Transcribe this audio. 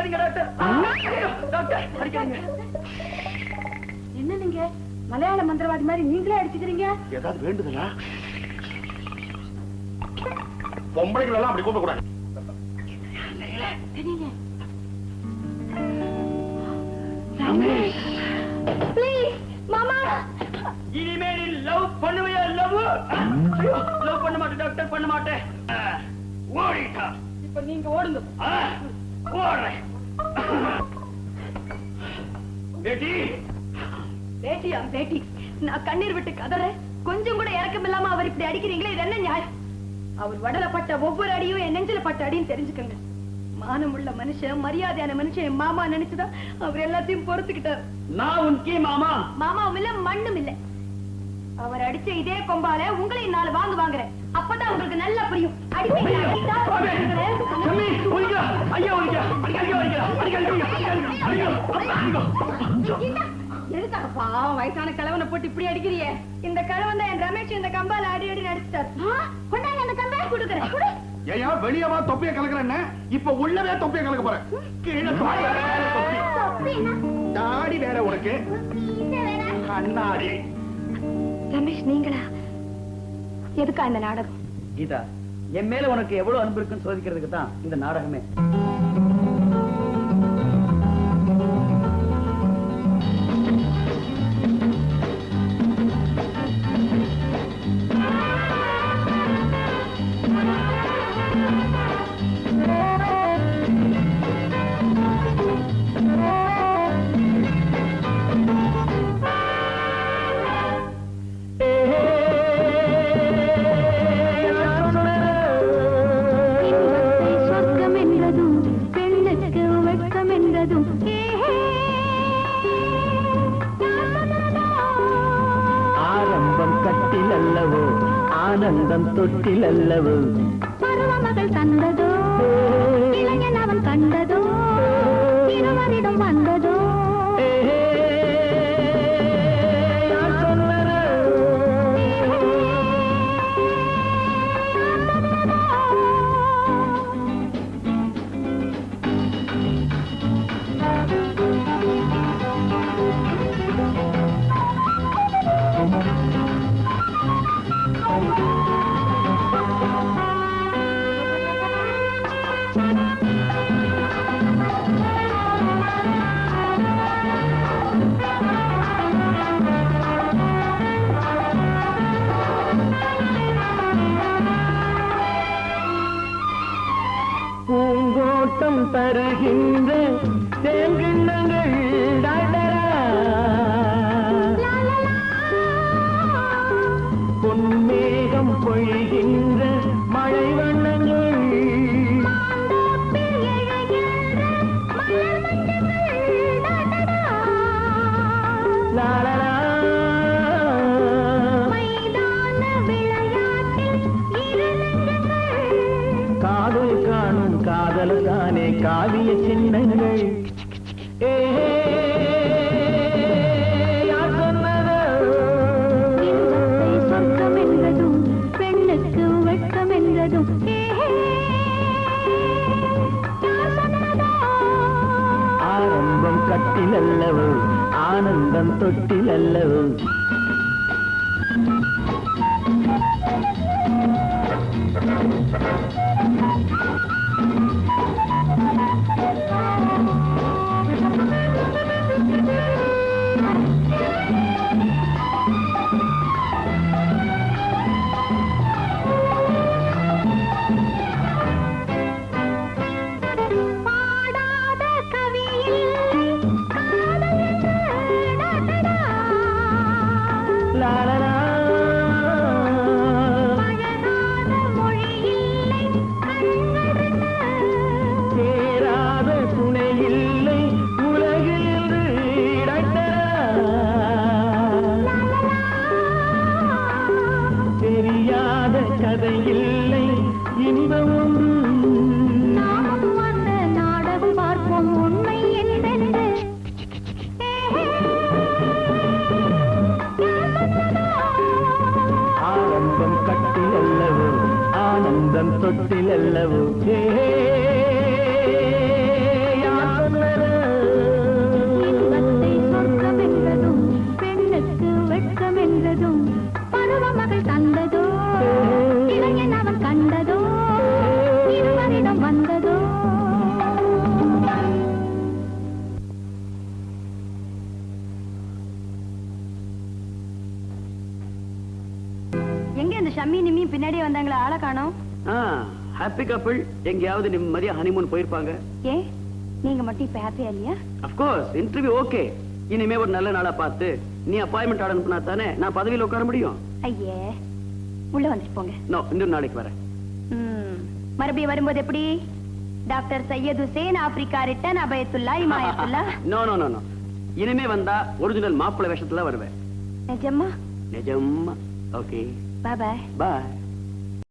அடிக்காதீங்க டாக்டர். ஐயோ, டாக்டர். அடிக்காதீங்க. என்ன நீங்க? மலையாள மந்திரவாதி மாதிரி நீங்களே அடிச்சுக்கிறீங்க? ஏதாவது வேண்டுதலா? பொம்பளைகள் எல்லாம் அப்படி ப்ளீஸ் மாமா. இனிமேல் லவ் பண்ணுவையா லவ்? லவ் பண்ண மாட்டேன் டாக்டர் பண்ண மாட்டேன். ஓடிட்டா. இப்ப நீங்க ஓடுங்க. பேட்டி. பேட்டியா பேட்டி. நான் கண்ணீர் விட்டு கதறேன். கொஞ்சம் கூட இறக்கம் இல்லாம அவர் இப்படி அடிக்கிறீங்களே இது என்ன நியாயம்? அவர் வடல பட்ட ஒவ்வொரு அடியும் என் நெஞ்சில பட்ட அடியும் தெரிஞ்சுக்கங்க. மானமுள்ள மனுஷன் மரியாதையான மனுஷன் என் மாமா நினைச்சுதான் அவர் எல்லாத்தையும் பொறுத்துக்கிட்டார். நான் உன் கீ மாமா. மாமாவும் இல்ல மண்ணும் இல்ல. அவர் அடிச்ச இதே கொம்பால உங்களையும் நாலு வாங்க வாங்குறேன் அப்பதான் உங்களுக்கு நல்லா புரியும் அடிப்பீங்களா? அடித்தா வாங்குறேன். தம்பி ஒழிக்கிறா ஐயா ஒழிக்கிறா அடிக்காதீங்க ஒழிக்கிறா அடிக்காதீங்க அடிக்காதீங்க இந்தா, எதுக்காக பாவம் வயசான கிழவனை போட்டு இப்படி அடிக்கிறியே இந்த கிழவன் தான் என் ரமேஷ் இந்த கம்பால அடி அடி நடிச்சிட்டார் கொண்டாங்க அந்த கம்பை கொடுக்குறேன் கொடு. ஏயா வெளியவா தொப்பிய கலக்குறேன்னு இப்ப உள்ளவே தொப்பிய கலக்க போறேன் கீழே தொப்பி, தாடி வேற உனக்கு கண்ணாடி ரமேஷ் நீங்களா? எதுக்கா இந்த நாடகம்? கீதா என் மேல உனக்கு எவ்வளவு அன்பு இருக்குன்னு சோதிக்கிறதுக்கு தான் இந்த நாடகமே. சொன்னதோ? ஆரம்பம் கட்டில் அல்லவோ ஆனந்தம் தொட்டில் அல்லவோ பருவமகள் தந்ததோ இளைஞன் அவன் கண்டதோ இருவரிடம் வந்ததோ தருகின்ற காதல் தானே காவிய சின்னங்கள். ஏ யார் சொன்னது? இன்பத்தை சொர்க்கம் கதை இல்லை இன்பம் நாடகம் பார்ப்போம். உண்மை ஆரம்பம் கட்டில் அல்லவோ ஆனந்தம் தொட்டில் அல்லவோ ஏ, இந்த ஷம்மி நிம்மியும் பின்னாடியே வந்தாங்களா? ஆளை காணோம். ஹாப்பி கப்பிள் எங்கேயாவது நிம்மதியா ஹனிமூன் போயிருப்பாங்க. ஏன் நீங்க மட்டும் இப்ப ஹாப்பியா இல்லையா? அப்கோர்ஸ் இன்டர்வியூ ஓகே இனிமே ஒரு நல்ல நாளா பார்த்து நீ அப்பாயின்மெண்ட் பண்ணா தானே நான் பதவியில உட்கார முடியும்? ஐயே உள்ள வந்துட்டு போங்க. நோ இன்னொரு நாளைக்கு வரேன். மறுபடியும் வரும்போது எப்படி? Doctor Syed Hussain Africa return Abhayathullah Imayathullah? No no no no இனிமே வந்தா ஒரிஜினல் மாப்பிள்ளை வேஷத்துல வருவேன். நிஜமா நிஜமா ஓகே 拜拜。拜。